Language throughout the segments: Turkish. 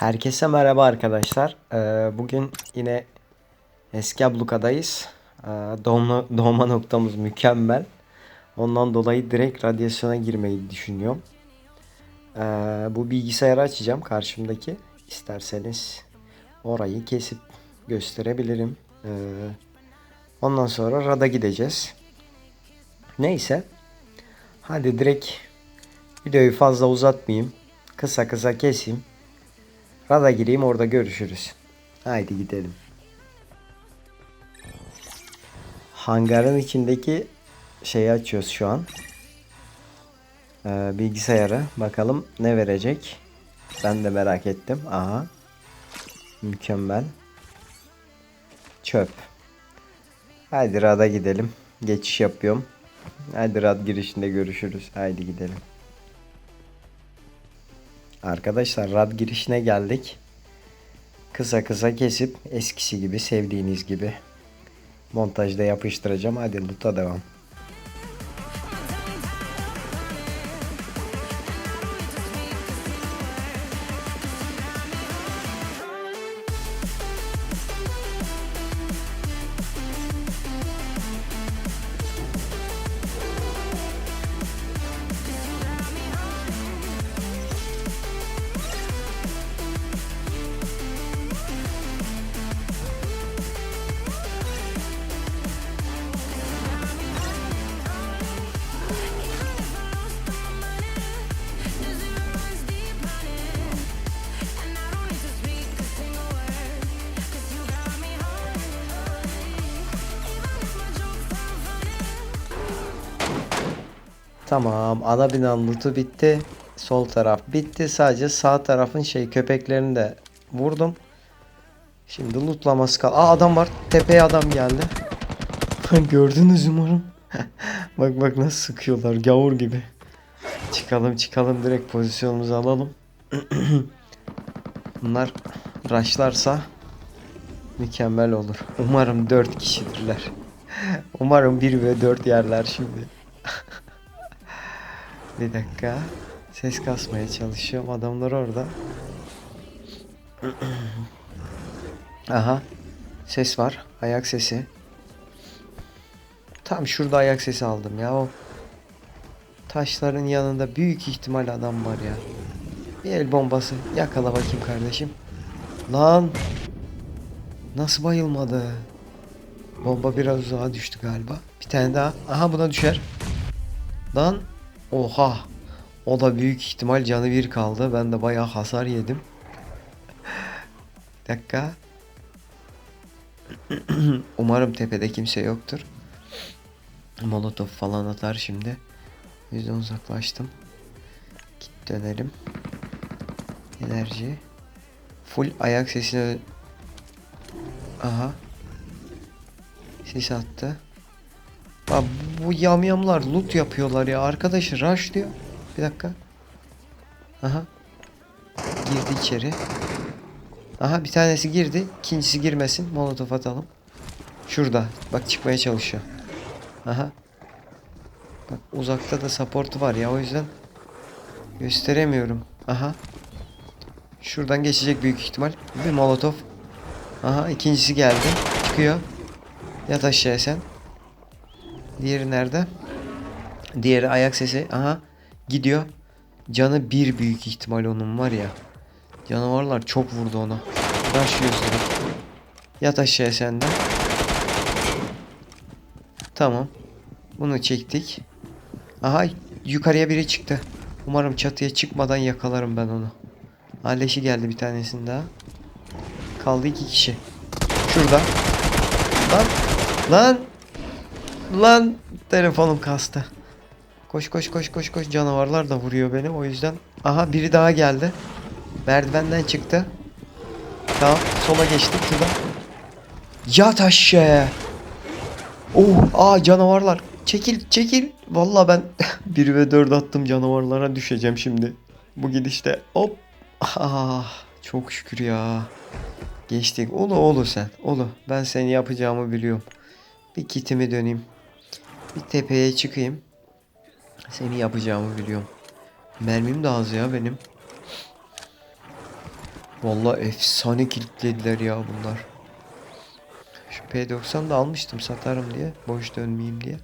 Herkese merhaba arkadaşlar. Ee, bugün yine eski ablukadayız. Ee, doğma, doğma noktamız mükemmel. Ondan dolayı direkt radyasyona girmeyi düşünüyorum. Ee, bu bilgisayarı açacağım karşımdaki. İsterseniz orayı kesip gösterebilirim. Ondan sonra rada gideceğiz. Neyse. Hadi direkt videoyu fazla uzatmayayım. Kısa kısa keseyim. Rada gireyim orada görüşürüz. Haydi gidelim. Hangarın içindeki şeyi açıyoruz şu an. Ee, bilgisayarı. Bakalım ne verecek. Ben de merak ettim. Aha. Mükemmel. Çöp. Haydi rada gidelim. Geçiş yapıyorum. Haydi rad girişinde görüşürüz. Haydi gidelim. Arkadaşlar rad girişine geldik. Kısa kısa kesip eskisi gibi sevdiğiniz gibi montajda yapıştıracağım. Hadi loot'a devam. Tamam ana binanın loot'u bitti. Sol taraf bitti. Sadece sağ tarafın şey köpeklerini de vurdum. Şimdi lootlaması kal. Aa adam var. Tepeye adam geldi. Gördünüz umarım. bak bak nasıl sıkıyorlar gavur gibi. Çıkalım çıkalım direkt pozisyonumuzu alalım. Bunlar raşlarsa mükemmel olur. Umarım 4 kişidirler. Umarım 1 ve 4 yerler şimdi. Bir dakika. Ses kasmaya çalışıyorum. Adamlar orada. Aha. Ses var. Ayak sesi. Tam şurada ayak sesi aldım ya. O taşların yanında büyük ihtimal adam var ya. Bir el bombası. Yakala bakayım kardeşim. Lan. Nasıl bayılmadı? Bomba biraz uzağa düştü galiba. Bir tane daha. Aha buna düşer. Lan. Oha. O da büyük ihtimal canı bir kaldı. Ben de bayağı hasar yedim. Dakika. Umarım tepede kimse yoktur. Molotov falan atar şimdi. Yüzden uzaklaştım. Git dönelim. Enerji. Full ayak sesine... Aha. Ses attı. Bak bu yamyamlar loot yapıyorlar ya. Arkadaş rush diyor. Bir dakika. Aha. Girdi içeri. Aha bir tanesi girdi. İkincisi girmesin. Molotof atalım. Şurada. Bak çıkmaya çalışıyor. Aha. Bak uzakta da supportu var ya o yüzden gösteremiyorum. Aha. Şuradan geçecek büyük ihtimal. Bir molotof. Aha ikincisi geldi. Çıkıyor. Yat aşağıya sen. Diğeri nerede? Diğeri ayak sesi. Aha. Gidiyor. Canı bir büyük ihtimal onun var ya. Canavarlar çok vurdu ona. Başlıyoruz direkt. Yat aşağıya sen de. Tamam. Bunu çektik. Aha yukarıya biri çıktı. Umarım çatıya çıkmadan yakalarım ben onu. Aleşi geldi bir tanesinin daha. Kaldı iki kişi. Şurada. Lan. Lan. Lan. Telefonum kastı. Koş koş koş koş koş. Canavarlar da vuruyor beni. O yüzden. Aha biri daha geldi. Merdivenden çıktı. Tamam. Sola geçtik şuradan. Yat aşağıya. Oh, aa canavarlar. Çekil, çekil. Vallahi ben 1 ve 4 attım canavarlara düşeceğim şimdi. Bu gidişte hop. Ah, çok şükür ya. Geçtik. Olu olu sen. Olu. Ben seni yapacağımı biliyorum. Bir kitimi döneyim. Bir tepeye çıkayım. Seni yapacağımı biliyorum. Mermim de az ya benim. Vallahi efsane kilitlediler ya bunlar. Şu P90 da almıştım satarım diye. Boş dönmeyeyim diye.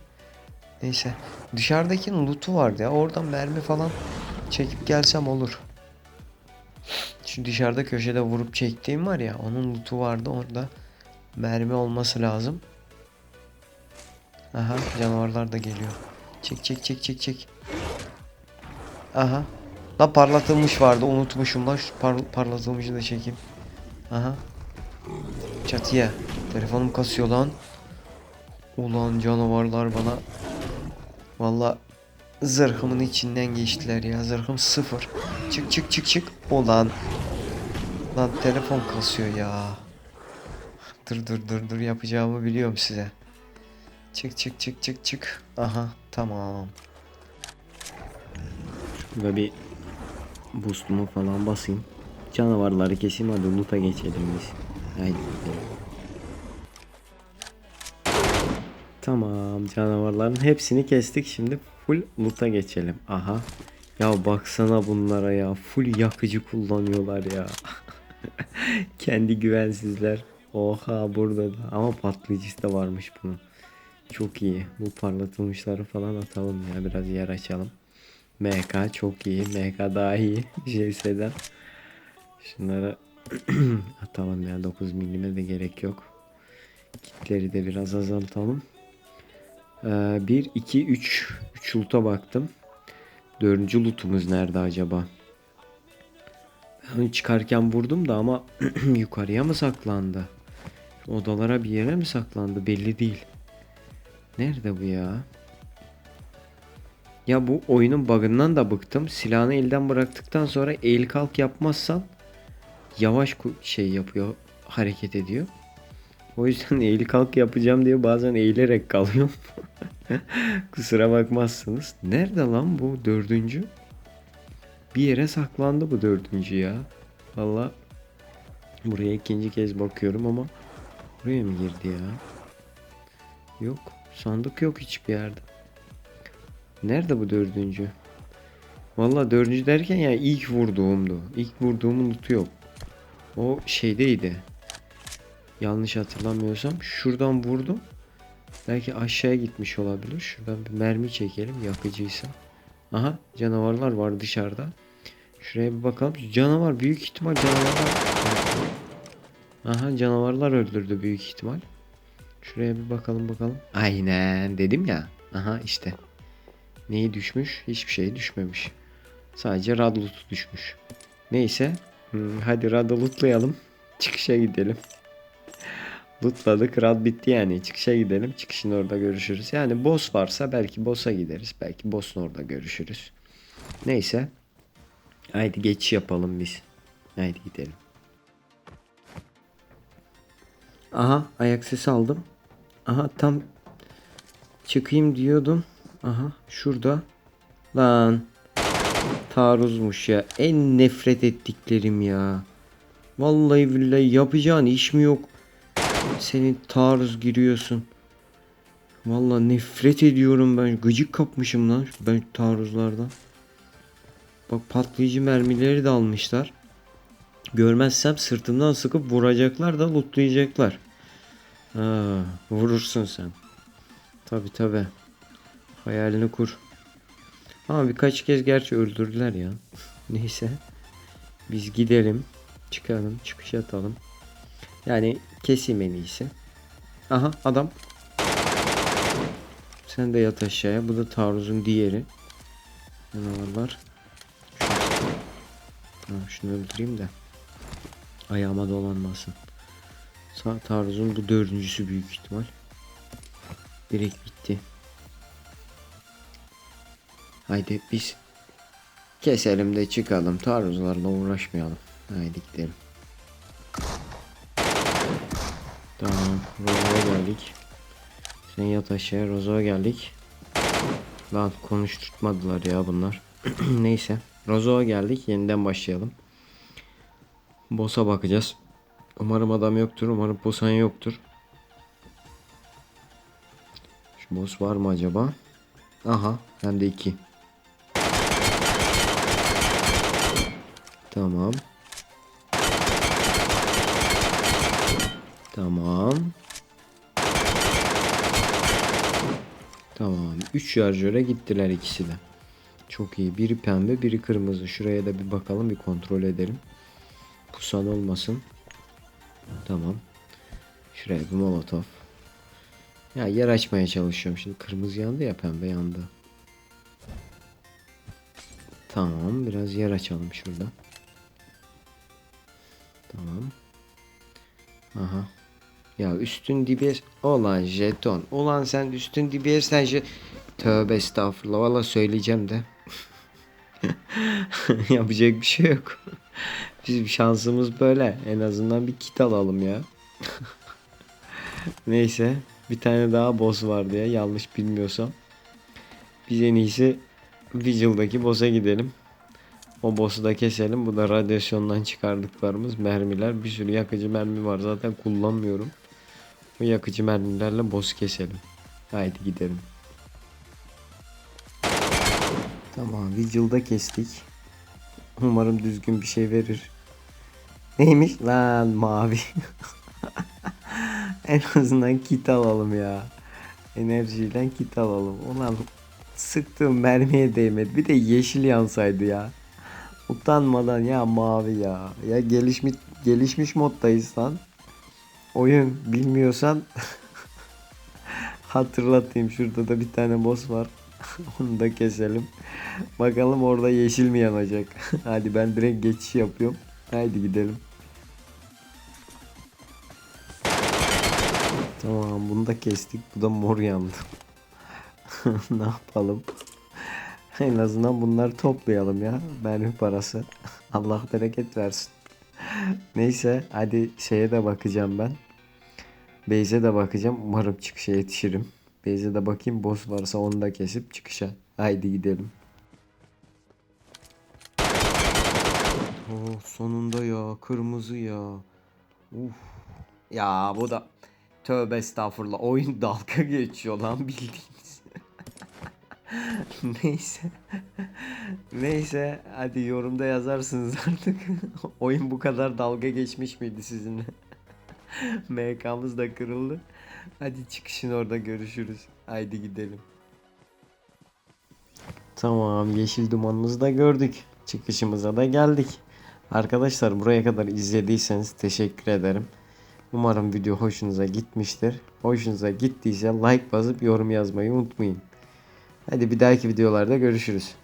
Neyse. Dışarıdakinin loot'u vardı ya. Oradan mermi falan çekip gelsem olur. Şu dışarıda köşede vurup çektiğim var ya. Onun loot'u vardı. Orada mermi olması lazım. Aha canavarlar da geliyor. Çek çek çek çek çek. Aha. La parlatılmış vardı unutmuşum lan şu par parlatılmışı da çekeyim. Aha. Çatıya. Telefonum kasıyor lan. Ulan canavarlar bana. Valla zırhımın içinden geçtiler ya. Zırhım sıfır. Çık çık çık çık. Ulan. Lan telefon kasıyor ya. Dur dur dur dur yapacağımı biliyorum size. Çık çık çık çık çık. Aha tamam. Şurada bir boost'umu falan basayım. Canavarları keseyim hadi loot'a geçelim biz. Haydi gidelim. Tamam canavarların hepsini kestik şimdi full loot'a geçelim. Aha. Ya baksana bunlara ya full yakıcı kullanıyorlar ya. Kendi güvensizler. Oha burada da ama patlayıcısı da varmış bunun. Çok iyi. Bu parlatılmışları falan atalım ya biraz yer açalım. MK çok iyi. MK daha iyi. JS'den. Şunları atalım ya 9 milime de gerek yok. Kitleri de biraz azaltalım. Ee, 1, 2, 3. 3 loot'a baktım. Dördüncü lootumuz nerede acaba? Ben çıkarken vurdum da ama yukarıya mı saklandı? Odalara bir yere mi saklandı? Belli değil. Nerede bu ya? Ya bu oyunun bug'ından da bıktım. Silahını elden bıraktıktan sonra eğil kalk yapmazsan yavaş şey yapıyor, hareket ediyor. O yüzden eğil kalk yapacağım diye bazen eğilerek kalıyorum. Kusura bakmazsınız. Nerede lan bu dördüncü? Bir yere saklandı bu dördüncü ya. Valla buraya ikinci kez bakıyorum ama buraya mı girdi ya? Yok. Sandık yok hiçbir yerde. Nerede bu dördüncü? Valla dördüncü derken ya ilk vurduğumdu. İlk vurduğumun lootu yok. O şeydeydi. Yanlış hatırlamıyorsam şuradan vurdum. Belki aşağıya gitmiş olabilir. Şuradan bir mermi çekelim yakıcıysa. Aha canavarlar var dışarıda. Şuraya bir bakalım. Canavar büyük ihtimal canavarlar. Aha canavarlar öldürdü büyük ihtimal. Şuraya bir bakalım bakalım. Aynen dedim ya. Aha işte. Neyi düşmüş? Hiçbir şey düşmemiş. Sadece rad loot'u düşmüş. Neyse. Hmm, hadi rad'ı lootlayalım. Çıkışa gidelim. Lootladık. Rad bitti yani. Çıkışa gidelim. Çıkışın orada görüşürüz. Yani boss varsa belki boss'a gideriz. Belki boss'un orada görüşürüz. Neyse. Haydi geçiş yapalım biz. Haydi gidelim. Aha ayak sesi aldım. Aha tam çıkayım diyordum. Aha şurada. Lan. Taarruzmuş ya. En nefret ettiklerim ya. Vallahi billahi yapacağın iş mi yok? Senin taarruz giriyorsun. Vallahi nefret ediyorum ben. Gıcık kapmışım lan ben taarruzlardan. Bak patlayıcı mermileri de almışlar. Görmezsem sırtımdan sıkıp vuracaklar da lootlayacaklar. Vurursun sen. Tabi tabi. Hayalini kur. Ama birkaç kez gerçi öldürdüler ya. Neyse. Biz gidelim. Çıkalım. Çıkış atalım. Yani keseyim en iyisi. Aha adam. Sen de yat aşağıya. Bu da taarruzun diğeri. Canavarlar. Tamam şunu öldüreyim de. Ayağıma dolanmasın. Sağ taarruzun bu dördüncüsü büyük ihtimal. Direkt bitti. Haydi biz keselim de çıkalım. Taarruzlarla uğraşmayalım. Haydi gidelim. Tamam. Rozo'ya geldik. Sen yat aşağıya. Rozo'ya geldik. Lan konuşturtmadılar ya bunlar. Neyse. Rozo'ya geldik. Yeniden başlayalım. Boss'a bakacağız. Umarım adam yoktur. Umarım bosan yoktur. Şu boss var mı acaba? Aha. Hem de iki. Tamam. Tamam. Tamam. 3 şarjöre gittiler ikisi de. Çok iyi. Biri pembe, biri kırmızı. Şuraya da bir bakalım, bir kontrol edelim. Pusan olmasın. Tamam. Şuraya bir molotof. Ya yer açmaya çalışıyorum. Şimdi kırmızı yandı ya pembe yandı. Tamam. Biraz yer açalım şurada. Tamam. Aha. Ya üstün DBS olan jeton. Ulan sen üstün DBS'den je... Tövbe estağfurullah. Valla söyleyeceğim de. Yapacak bir şey yok. Bizim şansımız böyle. En azından bir kit alalım ya. Neyse. Bir tane daha boss var diye yanlış bilmiyorsam. Biz en iyisi Vigil'daki boss'a gidelim. O boss'u da keselim. Bu da radyasyondan çıkardıklarımız mermiler. Bir sürü yakıcı mermi var. Zaten kullanmıyorum. Bu yakıcı mermilerle boss keselim. Haydi gidelim. Tamam Vigil'da kestik. Umarım düzgün bir şey verir. Neymiş lan mavi. en azından kit alalım ya. Enerjiyle kit alalım. Ulan sıktığım mermiye değmedi. Bir de yeşil yansaydı ya. Utanmadan ya mavi ya. Ya gelişmiş gelişmiş moddayız lan. Oyun bilmiyorsan hatırlatayım. Şurada da bir tane boss var. Onu da keselim. Bakalım orada yeşil mi yanacak. Hadi ben direkt geçiş yapıyorum. Haydi gidelim. Tamam bunu da kestik. Bu da mor yandı. ne yapalım? En azından bunları toplayalım ya. Mermi parası. Allah bereket versin. Neyse hadi şeye de bakacağım ben. Beyze de bakacağım. Umarım çıkışa yetişirim. Beyze de bakayım boss varsa onu da kesip çıkışa. Haydi gidelim. Oh, sonunda ya kırmızı ya. Uf. Ya bu da tövbe estağfurullah oyun dalga geçiyor lan bildiğiniz. Neyse. Neyse hadi yorumda yazarsınız artık. oyun bu kadar dalga geçmiş miydi sizinle? MK'mız da kırıldı. Hadi çıkışın orada görüşürüz. Haydi gidelim. Tamam yeşil dumanımızı da gördük. Çıkışımıza da geldik. Arkadaşlar buraya kadar izlediyseniz teşekkür ederim. Umarım video hoşunuza gitmiştir. Hoşunuza gittiyse like basıp yorum yazmayı unutmayın. Hadi bir dahaki videolarda görüşürüz.